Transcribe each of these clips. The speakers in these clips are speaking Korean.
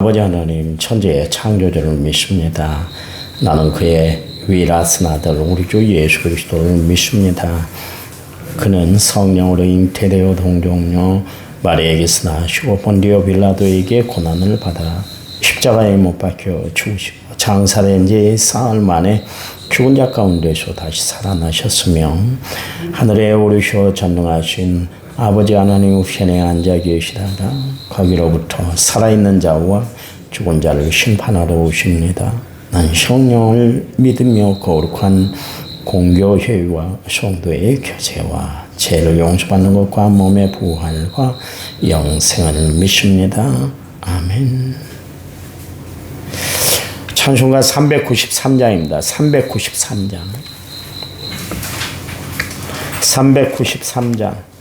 아버지 하나님 천지의 창조주를 믿습니다. 나는 그의 위라스 아들 우리 주 예수 그리스도를 믿습니다. 그는 성령으로 잉태되어 동정녀 마리에게서 나시고 본디오 빌라도에게 고난을 받아 십자가에 못 박혀 죽으시고 장사된 지 사흘 만에 죽은 자 가운데서 다시 살아나셨으며 하늘에 오르셔 전능하신 아버지 하나님 우편에 앉아 계시다가 거기로부터 살아있는 자와 죽은 자를 심판하러 오십니다. 난 성령을 믿으며 거룩한 공교회와 성도의 교제와 죄를 용서받는 것과 몸의 부활과 영생을 믿습니다. 아멘. 찬송가 393장입니다. 393장. 393장.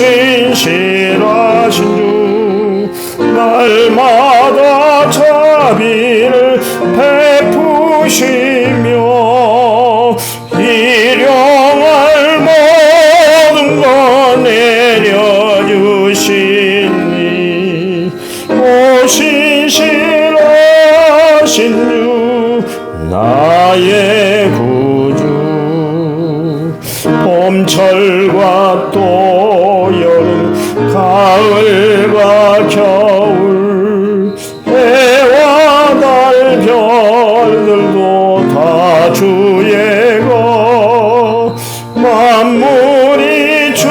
오 만물이 주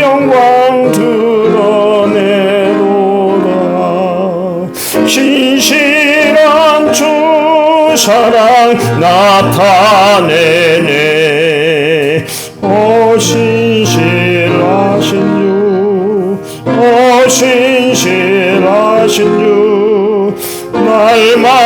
영광 드러내도다 신실한 주 사랑 나타내네. 오 신실하신 주 오 신실하신 주 날마다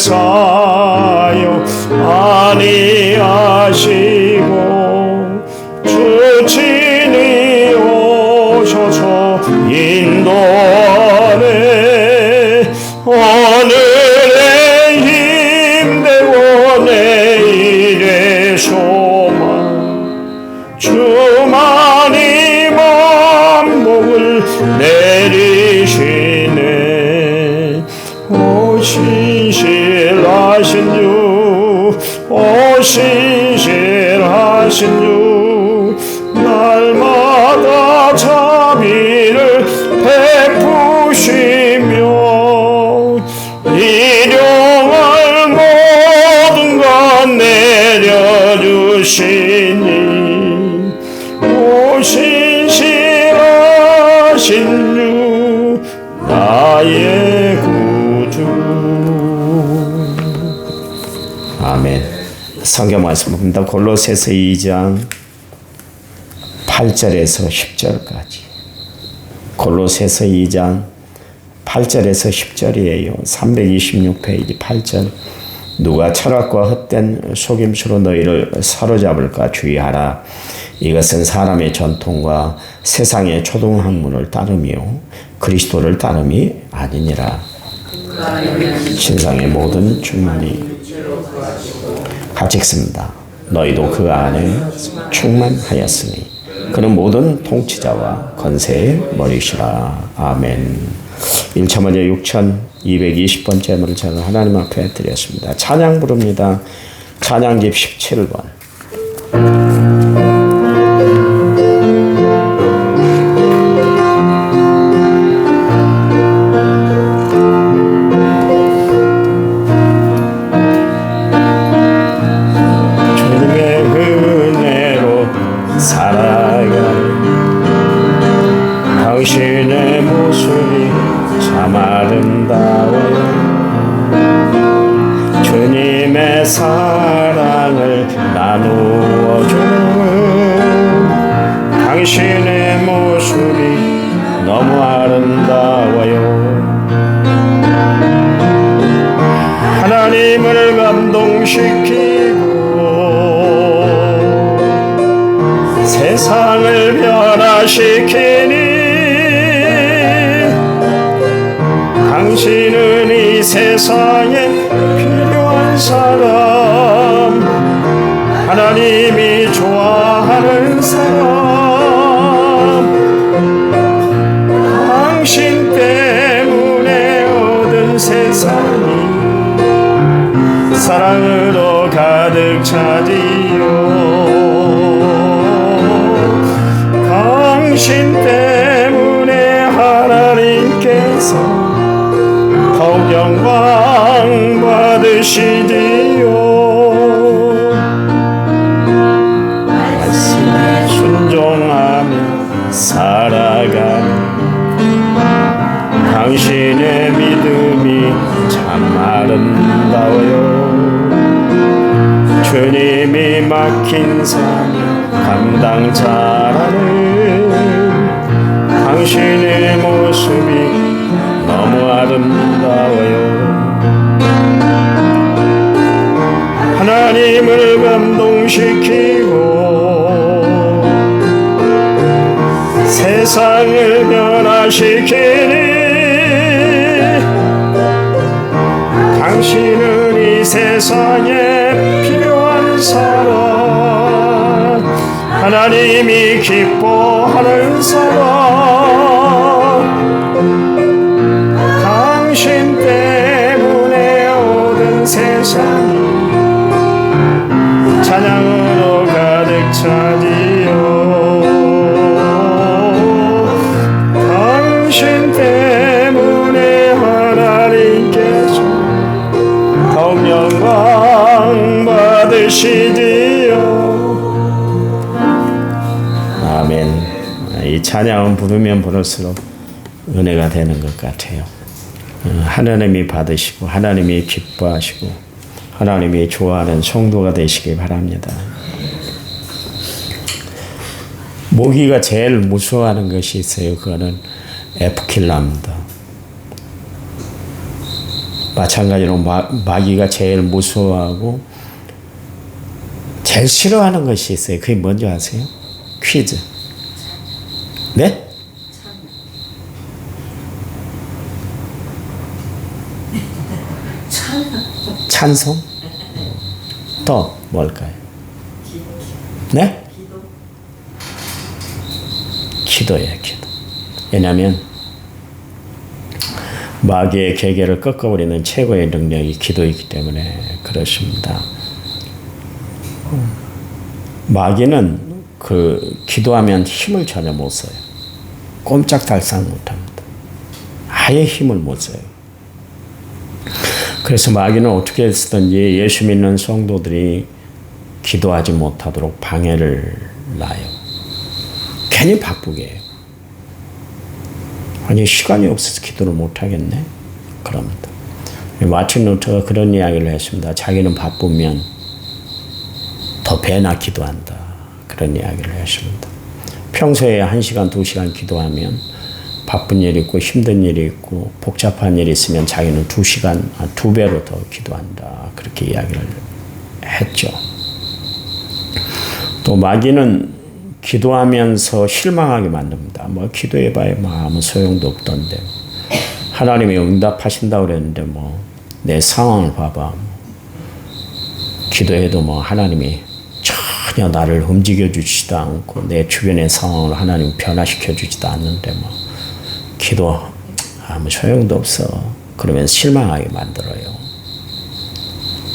죄를 사요 주시니 오신실하신 주 나의 구주. 아멘. 성경 말씀입니다. 골로새서 2장 8절에서 10절까지. 골로새서 2장 8절에서 10절이에요. 326페이지 8절 누가 철학과 헛된 속임수로 너희를 사로잡을까 주의하라. 이것은 사람의 전통과 세상의 초등학문을 따르며 그리스도를 따름이 아니니라. 신상의 모든 충만이 같이 읽습니다. 너희도 그 안에 충만하였으니 그는 모든 통치자와 권세의 머리시라. 아멘. 1차 먼저 6,220번째 제물을 저는 하나님 앞에 드렸습니다. 찬양 부릅니다. 찬양집 17번. 감동시키고 세상을 변화시키니 당신은 이 세상에 필요한 사람 하나님이 좋아하는 사람. 당신 때문에 얻은 세상이 사랑으로 가득 차지요. 당신 때문에 하나님께서 더욱 영광 받으시지 막힌 삶 감당자라는 당신의 모습이 너무 아름다워요. 하나님을 감동시키고 세상을 변화시키니 당신은 이 세상에 필요한 사람 하나님이 기뻐하는 사람 부를수록 은혜가 되는 것 같아요 어, 하나님이 받으시고 하나님이 기뻐하시고 하나님이 좋아하는 성도가 되시기 바랍니다. 모기가 제일 무서워하는 것이 있어요. 그거는 에프킬라입니다. 마찬가지로 마, 마귀가 제일 무서워하고 제일 싫어하는 것이 있어요. 그게 뭔지 아세요? 퀴즈. 네? 찬송? 또 뭘까요? 네? 기도예요, 기도. 왜냐하면 마귀의 계계를 꺾어버리는 최고의 능력이 기도이기 때문에 그렇습니다. 마귀는 그 기도하면 힘을 전혀 못 써요. 꼼짝달싹 못합니다. 아예 힘을 못 써요. 그래서 마귀는 어떻게 했든지 예수 믿는 성도들이 기도하지 못하도록 방해를 놔요. 괜히 바쁘게 해요. 아니 시간이 없어서 기도를 못 하겠네. 그럽니다. 마틴 루터가 그런 이야기를 했습니다. 자기는 바쁘면 더 배나 기도한다. 그런 이야기를 했습니다. 평소에 한 시간, 두 시간 기도하면 바쁜 일이 있고 힘든 일이 있고 복잡한 일이 있으면 자기는 두 시간, 아, 두 배로 더 기도한다. 그렇게 이야기를 했죠. 또 마귀는 기도하면서 실망하게 만듭니다. 뭐 기도해봐야 뭐 아무 소용도 없던데 하나님이 응답하신다고 그랬는데 뭐 내 상황을 봐봐. 기도해도 뭐 하나님이 전혀 나를 움직여 주지도 않고 내 주변의 상황을 하나님 변화시켜 주지도 않는데 뭐 기도 아무 소용도 없어. 그러면 실망하게 만들어요.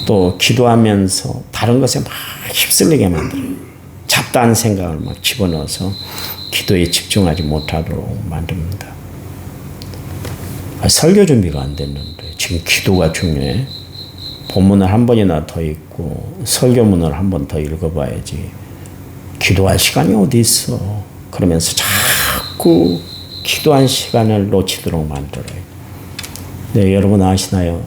또 기도하면서 다른 것에 막 휩쓸리게 만들어요. 잡다한 생각을 막 집어넣어서 기도에 집중하지 못하도록 만듭니다. 아, 설교 준비가 안 됐는데 지금 기도가 중요해. 본문을 한 번이나 더 읽고 설교문을 한 번 더 읽어봐야지. 기도할 시간이 어디 있어? 그러면서 자꾸 기도한 시간을 놓치도록 만들어요. 네, 여러분 아시나요?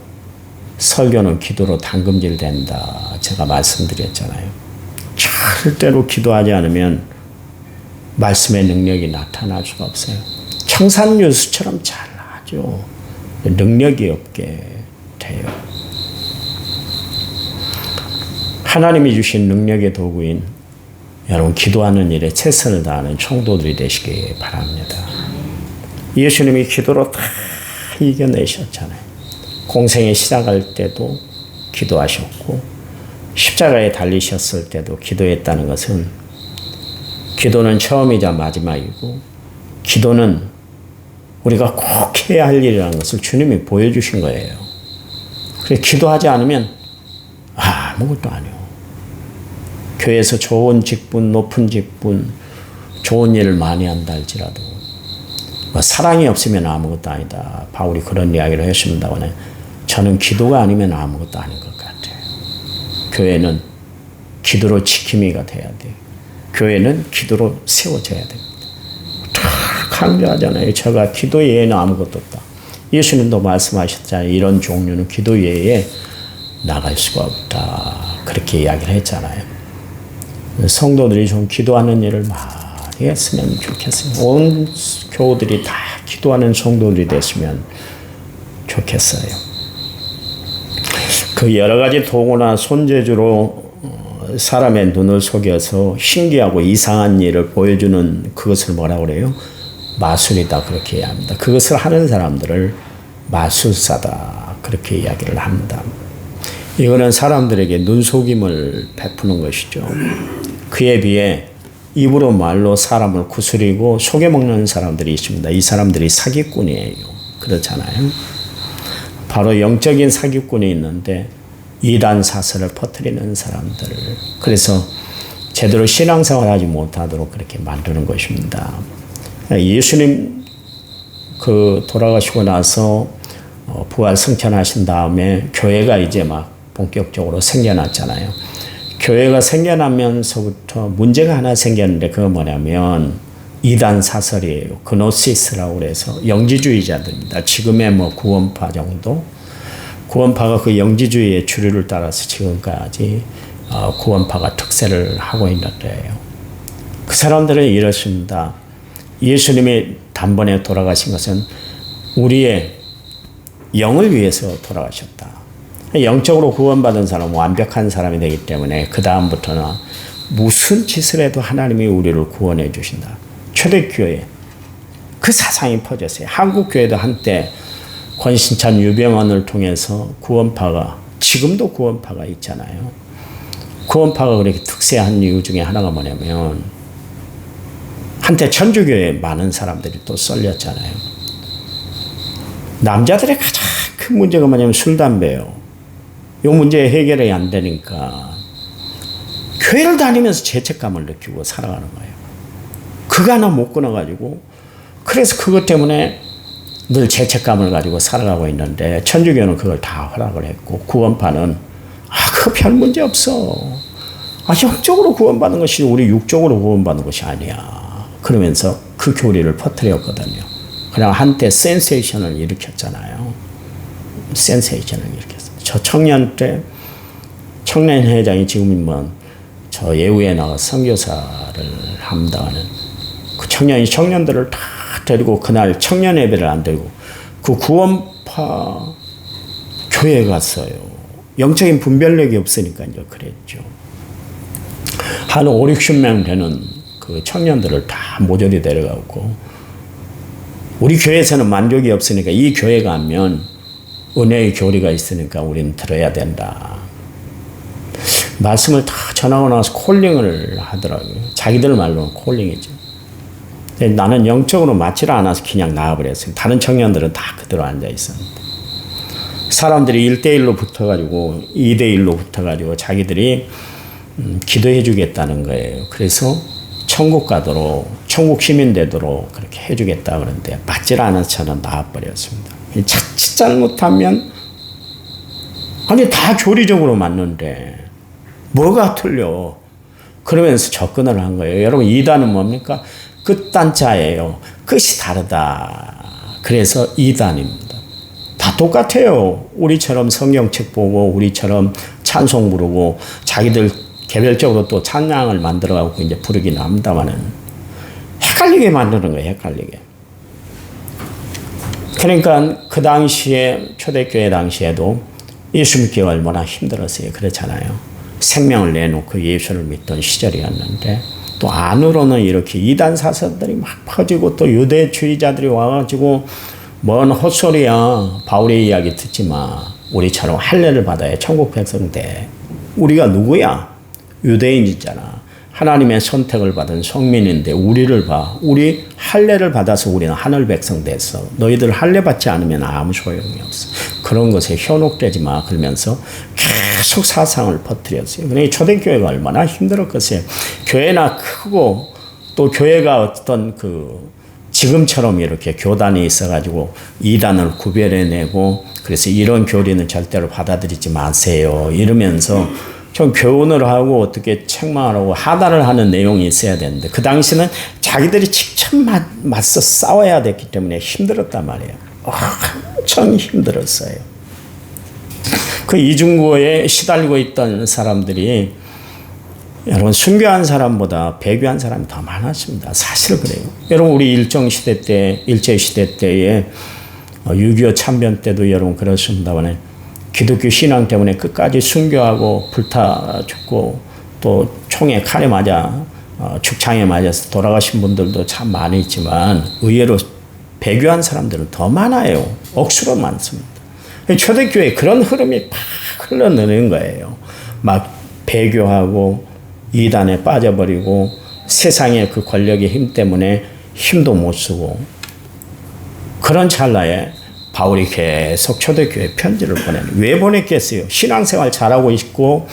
설교는 기도로 당금질 된다. 제가 말씀드렸잖아요. 절대로 기도하지 않으면 말씀의 능력이 나타날 수가 없어요. 청산유수처럼 잘하죠. 능력이 없게 돼요. 하나님이 주신 능력의 도구인 여러분 기도하는 일에 최선을 다하는 총도들이 되시기 바랍니다. 예수님이 기도로 다 이겨내셨잖아요. 공생에 시작할 때도 기도하셨고 십자가에 달리셨을 때도 기도했다는 것은 기도는 처음이자 마지막이고 기도는 우리가 꼭 해야 할 일이라는 것을 주님이 보여주신 거예요. 그래서 기도하지 않으면 아무것도 아니요. 교회에서 좋은 직분, 높은 직분, 좋은 일을 많이 한다 할지라도 뭐 사랑이 없으면 아무것도 아니다. 바울이 그런 이야기를 했습니다만 저는 기도가 아니면 아무것도 아닌 것 같아요. 교회는 기도로 지킴이가 돼야 돼요. 교회는 기도로 세워져야 됩니다. 강조하잖아요. 제가 기도 외에는 아무것도 없다. 예수님도 말씀하셨잖아요. 이런 종류는 기도 외에 나갈 수가 없다. 그렇게 이야기를 했잖아요. 성도들이 좀 기도하는 일을 많 이 했으면 좋겠어요. 온 교우들이 다 기도하는 성도들이 됐으면 좋겠어요. 그 여러 가지 도구나 손재주로 어, 사람의 눈을 속여서 신기하고 이상한 일을 보여주는 그것을 뭐라 그래요? 마술이다 그렇게 이야기합니다. 그것을 하는 사람들을 마술사다 그렇게 이야기를 합니다. 이거는 사람들에게 눈속임을 베푸는 것이죠. 그에 비해 입으로 말로 사람을 구슬이고 속여먹는 사람들이 있습니다. 이 사람들이 사기꾼이에요. 그렇잖아요. 바로 영적인 사기꾼이 있는데 이단 사설을 퍼뜨리는 사람들. 그래서 제대로 신앙생활 하지 못하도록 그렇게 만드는 것입니다. 예수님 그 돌아가시고 나서 어, 부활 승천하신 다음에 교회가 이제 막 본격적으로 생겨났잖아요. 교회가 생겨나면서부터 문제가 하나 생겼는데 그거 뭐냐면 이단 사설이에요. 그노시스라고 그래서 영지주의자들입니다. 지금의 뭐 구원파 정도. 구원파가 그 영지주의의 주류를 따라서 지금까지 어, 구원파가 특세를 하고 있는데요. 그 사람들은 이렇습니다. 예수님이 단번에 돌아가신 것은 우리의 영을 위해서 돌아가셨다. 영적으로 구원받은 사람은 완벽한 사람이 되기 때문에 그 다음부터는 무슨 짓을 해도 하나님이 우리를 구원해 주신다. 초대 교회 그 사상이 퍼졌어요. 한국 교회도 한때 권신찬 유병원을 통해서 구원파가 지금도 구원파가 있잖아요. 구원파가 그렇게 특세한 이유 중에 하나가 뭐냐면 한때 천주교에 많은 사람들이 또 썰렸잖아요. 남자들의 가장 큰 문제가 뭐냐면 술, 담배요. 이 문제 해결이 안 되니까 교회를 다니면서 죄책감을 느끼고 살아가는 거예요. 그거 하나 못 끊어가지고 그래서 그것 때문에 늘 죄책감을 가지고 살아가고 있는데 천주교는 그걸 다 허락을 했고 구원파는 아 그거 별 문제 없어. 아 영적으로 구원받는 것이 우리 육적으로 구원받는 것이 아니야. 그러면서 그 교리를 퍼뜨렸거든요. 그냥 한때 센세이션을 일으켰잖아요. 센세이션을 일으켰어요. 저 청년 때 청년 회장이 지금 뭐저 예우에 나가 선교사를 합니다는 그 청년이 청년들을 다 데리고 그날 청년 예배를 안 데리고 그 구원파 교회에 갔어요. 영적인 분별력이 없으니까 이제 그랬죠. 한 5, 60명 되는 그 청년들을 다 모조리 데려가고 우리 교회에서는 만족이 없으니까 이 교회 가면 은혜의 교리가 있으니까 우리는 들어야 된다. 말씀을 다 전하고 나서 콜링을 하더라고요. 자기들 말로는 콜링이죠. 나는 영적으로 맞지를 않아서 그냥 나와버렸어요. 다른 청년들은 다 그대로 앉아있었는데. 사람들이 1대1로 붙어가지고 2대1로 붙어가지고 자기들이 음, 기도해 주겠다는 거예요. 그래서 천국 가도록 천국 시민 되도록 그렇게 해 주겠다 그러는데 맞질 않아서 저는 나와버렸습니다. 자칫 잘못하면 아니 다 교리적으로 맞는데 뭐가 틀려? 그러면서 접근을 한 거예요. 여러분 이단은 뭡니까? 끝단자예요. 끝이 다르다. 그래서 이단입니다. 다 똑같아요. 우리처럼 성경책 보고 우리처럼 찬송 부르고 자기들 개별적으로 또 찬양을 만들어가고 이제 부르긴 합니다만은 헷갈리게 만드는 거예요. 헷갈리게. 그러니까 그 당시에 초대교회 당시에도 예수 믿기 얼마나 힘들었어요. 그렇잖아요. 생명을 내놓고 예수를 믿던 시절이었는데 또 안으로는 이렇게 이단 사설들이 막 퍼지고 또 유대주의자들이 와가지고 뭔 헛소리야. 바울의 이야기 듣지 마. 우리처럼 할례를 받아야 천국 백성 돼. 우리가 누구야? 유대인이잖아 하나님의 선택을 받은 성민인데 우리를 봐 우리 할례를 받아서 우리는 하늘 백성 됐어 너희들 할례 받지 않으면 아무 소용이 없어 그런 것에 현혹되지 마 그러면서 계속 사상을 퍼뜨렸어요. 그러니 초대교회가 얼마나 힘들었겠어요. 교회나 크고 또 교회가 어떤 그 지금처럼 이렇게 교단이 있어가지고 이단을 구별해내고 그래서 이런 교리는 절대로 받아들이지 마세요. 이러면서 좀 교훈을 하고 어떻게 책망하고 하단을 하는 내용이 있어야 되는데 그 당시는 자기들이 직접 맞, 맞서 싸워야 됐기 때문에 힘들었단 말이에요. 엄청 힘들었어요. 그 이중고에 시달리고 있던 사람들이 여러분 순교한 사람보다 배교한 사람이 더 많았습니다. 사실 그래요. 여러분 우리 일정 시대 때 일제 시대 때에 6.25 참변 때도 여러분 그렇습니다만 기독교 신앙 때문에 끝까지 순교하고 불타 죽고 또 총에 칼에 맞아 어, 축창에 맞아서 돌아가신 분들도 참 많이 있지만 의외로 배교한 사람들은 더 많아요. 억수로 많습니다. 초대교회 그런 흐름이 팍 흘러내는 거예요. 막 배교하고 이단에 빠져버리고 세상의 그 권력의 힘 때문에 힘도 못 쓰고 그런 찰나에 바울이 계속 초대교회 편지를 보내는 왜 보냈겠어요? 신앙생활 잘하고 있고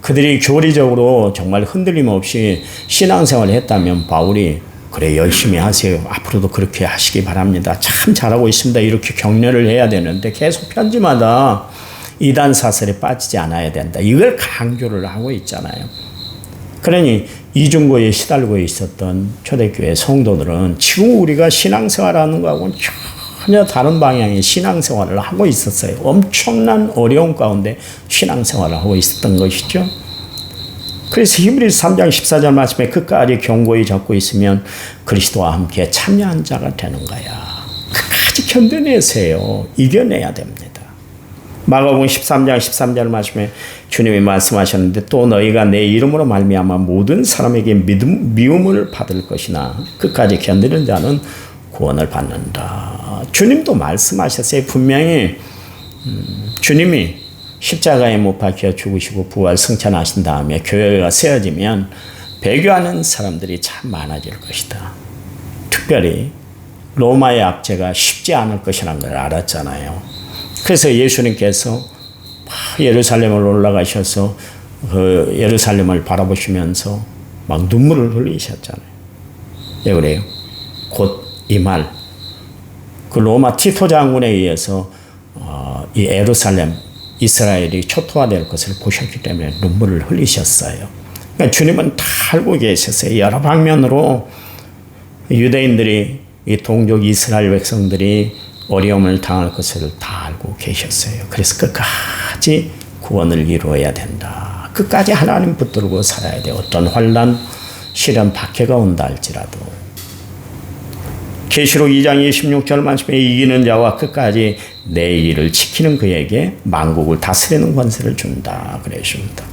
그들이 교리적으로 정말 흔들림 없이 신앙생활을 했다면 바울이 그래 열심히 하세요. 앞으로도 그렇게 하시기 바랍니다. 참 잘하고 있습니다. 이렇게 격려를 해야 되는데 계속 편지마다 이단 사설에 빠지지 않아야 된다. 이걸 강조를 하고 있잖아요. 그러니 이중고에 시달리고 있었던 초대교회 성도들은 지금 우리가 신앙생활하는 거하고는 전혀 다른 방향의 신앙생활을 하고 있었어요. 엄청난 어려움 가운데 신앙생활을 하고 있었던 것이죠. 그래서 히브리서 3장 14절 말씀에 끝까지 경고히 잡고 있으면 그리스도와 함께 참여한 자가 되는 거야. 끝까지 견뎌내세요. 이겨내야 됩니다. 마가복음 13장 13절 말씀에 주님이 말씀하셨는데 또 너희가 내 이름으로 말미암아 모든 사람에게 믿음 미움을 받을 것이나 끝까지 견디는 자는 구원을 받는다. 주님도 말씀하셨어요. 분명히 음, 주님이 십자가에 못 박혀 죽으시고 부활 승천하신 다음에 교회가 세워지면 배교하는 사람들이 참 많아질 것이다. 특별히 로마의 압제가 쉽지 않을 것이라는 걸 알았잖아요. 그래서 예수님께서 예루살렘을 올라가셔서 그 예루살렘을 바라보시면서 막 눈물을 흘리셨잖아요. 왜 그래요? 곧 이 말, 그 로마 티토 장군에 의해서 어, 이 예루살렘 이스라엘이 초토화될 것을 보셨기 때문에 눈물을 흘리셨어요. 그러니까 주님은 다 알고 계셨어요. 여러 방면으로 유대인들이 이 동족 이스라엘 백성들이 어려움을 당할 것을 다 알고 계셨어요. 그래서 끝까지 구원을 이루어야 된다. 끝까지 하나님 붙들고 살아야 돼. 어떤 환란, 시련, 박해가 온다 할지라도. 계시록 2장 26절 말씀에 이기는 자와 끝까지 내 일을 지키는 그에게 만국을 다스리는 권세를 준다 그러십니다.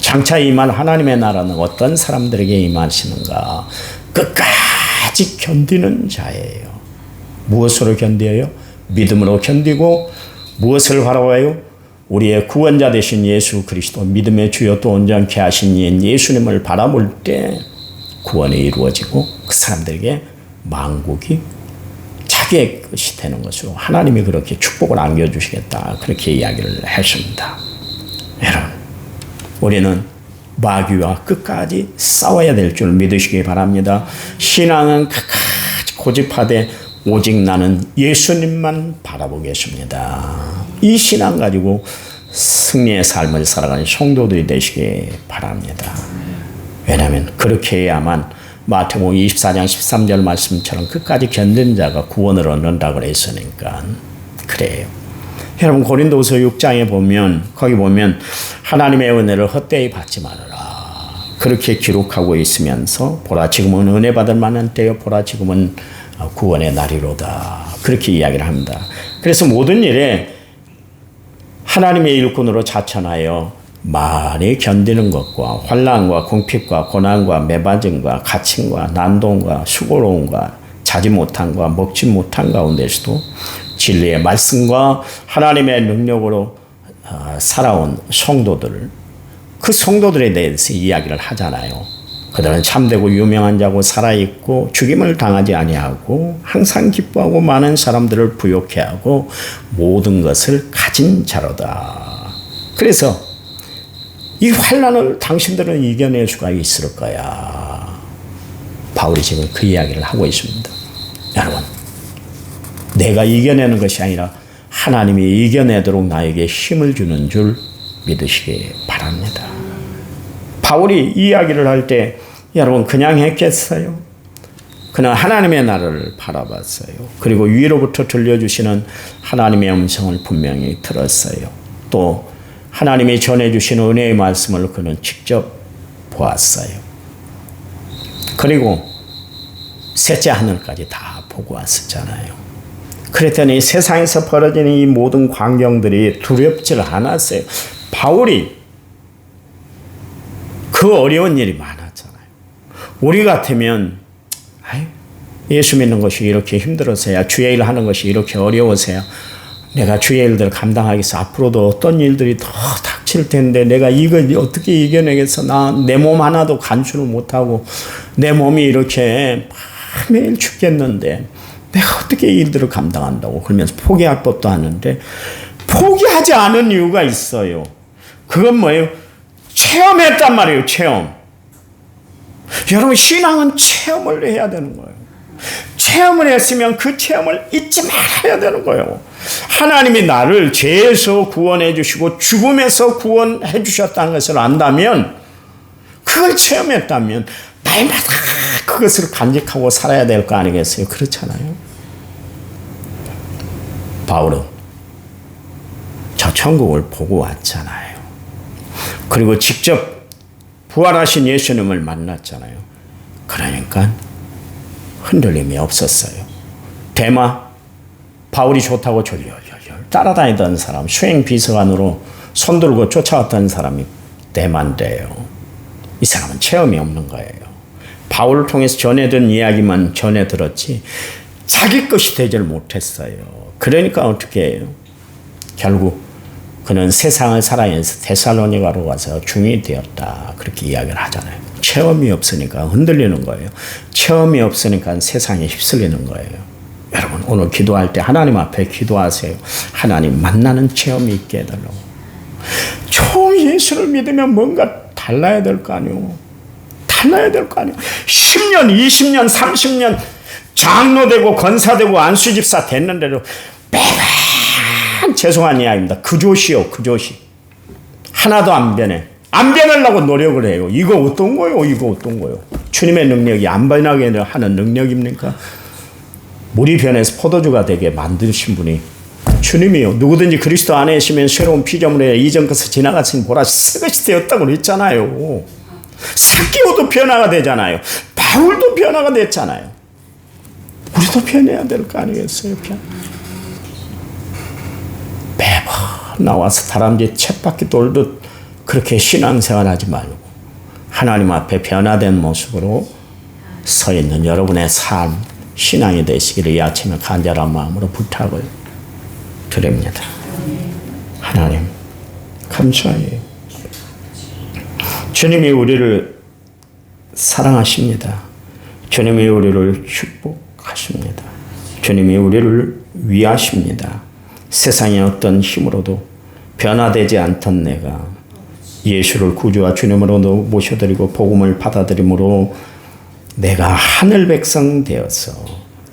장차 임할 하나님의 나라는 어떤 사람들에게 임하시는가? 끝까지 견디는 자예요. 무엇으로 견디어요? 믿음으로 견디고 무엇을 바라봐요? 우리의 구원자 되신 예수 그리스도 믿음의 주여 또 온전케 하신 이 예수님을 바라볼 때 구원이 이루어지고 그 사람들에게 망국이 자기의 것이 되는 것으로 하나님이 그렇게 축복을 안겨주시겠다 그렇게 이야기를 했습니다. 여러분 우리는 마귀와 끝까지 싸워야 될 줄 믿으시기 바랍니다. 신앙은 끝까지 고집하되 오직 나는 예수님만 바라보겠습니다. 이 신앙 가지고 승리의 삶을 살아가는 성도들이 되시기 바랍니다. 왜냐하면 그렇게 해야만 마태복음 24장 13절 말씀처럼 끝까지 견딘 자가 구원을 얻는다 그랬으니까 그래요. 여러분 고린도서 6장에 보면 거기 보면 하나님의 은혜를 헛되이 받지 말아라. 그렇게 기록하고 있으면서 보라 지금은 은혜 받을 만한 때요 보라 지금은 구원의 날이로다. 그렇게 이야기를 합니다. 그래서 모든 일에 하나님의 일꾼으로 자천하여 많이 견디는 것과 환란과 궁핍과 고난과 매맞음과 갇힘과 난동과 수고로움과 자지 못함과 먹지 못한 가운데서도 진리의 말씀과 하나님의 능력으로 어, 살아온 성도들 그 성도들에 대해서 이야기를 하잖아요. 그들은 참되고 유명한 자고 살아있고 죽임을 당하지 아니하고 항상 기뻐하고 많은 사람들을 부욕해 하고 모든 것을 가진 자로다. 그래서 이 환란을 당신들은 이겨낼 수가 있을 거야. 바울이 지금 그 이야기를 하고 있습니다. 여러분, 내가 이겨내는 것이 아니라 하나님이 이겨내도록 나에게 힘을 주는 줄 믿으시기 바랍니다. 바울이 이야기를 할 때 여러분 그냥 했겠어요? 그는 하나님의 나라를 바라봤어요. 그리고 위로부터 들려주시는 하나님의 음성을 분명히 들었어요. 또 하나님이 전해주신 은혜의 말씀을 그는 직접 보았어요. 그리고 셋째 하늘까지 다 보고 왔었잖아요. 그랬더니 세상에서 벌어지는 이 모든 광경들이 두렵질 않았어요. 바울이 그 어려운 일이 많았잖아요. 우리 같으면 예수 믿는 것이 이렇게 힘들어서야 주의 일 하는 것이 이렇게 어려워서야 내가 주의 일들을 감당하겠어. 앞으로도 어떤 일들이 더 닥칠 텐데 내가 이걸 어떻게 이겨내겠어. 나 내 몸 하나도 간수를 못하고 내 몸이 이렇게 매일 죽겠는데 내가 어떻게 이 일들을 감당한다고 그러면서 포기할 법도 하는데 포기하지 않은 이유가 있어요. 그건 뭐예요? 체험했단 말이에요, 체험. 여러분, 신앙은 체험을 해야 되는 거예요. 체험을 했으면 그 체험을 잊지 말아야 되는 거예요. 하나님이 나를 죄에서 구원해 주시고 죽음에서 구원해 주셨다는 것을 안다면 그걸 체험했다면 날마다 그것을 간직하고 살아야 될 거 아니겠어요? 그렇잖아요. 바울은 저 천국을 보고 왔잖아요. 그리고 직접 부활하신 예수님을 만났잖아요. 그러니까 흔들림이 없었어요. 대마 바울이 좋다고 졸렬졸졸 따라다니던 사람 수행 비서관으로 손들고 쫓아왔던 사람이 대만데요. 이 사람은 체험이 없는 거예요. 바울을 통해서 전해든 이야기만 전해 들었지 자기 것이 되질 못했어요. 그러니까 어떻게 해요? 결국 그는 세상을 살아내서 데살로니가로 가서 중이 되었다. 그렇게 이야기를 하잖아요. 체험이 없으니까 흔들리는 거예요. 체험이 없으니까 세상에 휩쓸리는 거예요. 여러분 오늘 기도할 때 하나님 앞에 기도하세요. 하나님 만나는 체험이 있게 해달라고. 처음 예수를 믿으면 뭔가 달라야 될 거 아니오. 달라야 될 거 아니오. 10년, 20년, 30년 장로되고 권사되고 안수집사 됐는데도 매번 죄송한 이야기입니다. 그조시요, 그조시. 하나도 안 변해. 안 변하려고 노력을 해요. 이거 어떤 거요? 이거 어떤 거요? 주님의 능력이 안 변하게 하는 능력입니까? 물이 변해서 포도주가 되게 만드신 분이 주님이요. 누구든지 그리스도 안에 있으면 새로운 피조물에 이전 것을 지나가신 보라 새 것이 되었다고 그랬잖아요. 사기오도 변화가 되잖아요. 바울도 변화가 됐잖아요. 우리도 변해야 될 거 아니겠어요? 변. 매번 나와서 다람쥐 쳇바퀴 돌듯 그렇게 신앙생활 하지 말고 하나님 앞에 변화된 모습으로 서 있는 여러분의 삶, 신앙이 되시기를 이 아침에 간절한 마음으로 부탁을 드립니다. 하나님, 감사해요. 주님이 우리를 사랑하십니다. 주님이 우리를 축복하십니다. 주님이 우리를 위하십니다. 세상의 어떤 힘으로도 변화되지 않던 내가 예수를 구주와 주님으로 모셔드리고 복음을 받아들임으로 내가 하늘 백성 되어서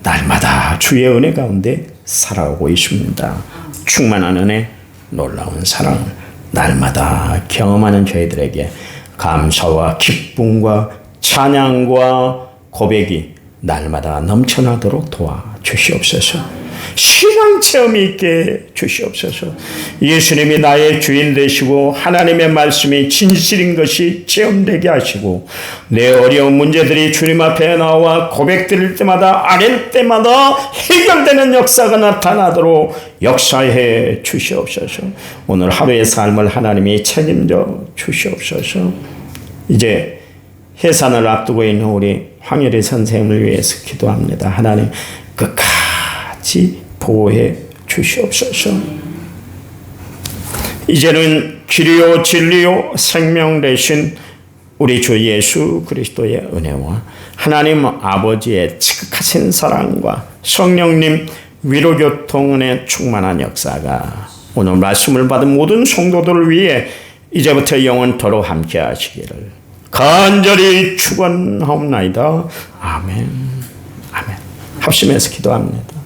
날마다 주의 은혜 가운데 살아오고 있습니다. 충만한 은혜, 놀라운 사랑을 날마다 경험하는 저희들에게 감사와 기쁨과 찬양과 고백이 날마다 넘쳐나도록 도와 주시옵소서. 신앙 체험이 있게 주시옵소서. 예수님이 나의 주인 되시고 하나님의 말씀이 진실인 것이 체험되게 하시고 내 어려운 문제들이 주님 앞에 나와 고백드릴 때마다 아랠 때마다 해결되는 역사가 나타나도록 역사해 주시옵소서. 오늘 하루의 삶을 하나님이 책임져 주시옵소서. 이제 해산을 앞두고 있는 우리 황열희 선생님을 위해서 기도합니다. 하나님 끝까지 보호해 주시옵소서. 이제는 길이요 진리요 생명 되신 우리 주 예수 그리스도의 은혜와 하나님 아버지의 지극하신 사랑과 성령님 위로 교통의 충만한 역사가 오늘 말씀을 받은 모든 성도들을 위해 이제부터 영원토록 함께 하시기를 간절히 축원하옵나이다. 아멘. 아멘. 합심해서 기도합니다.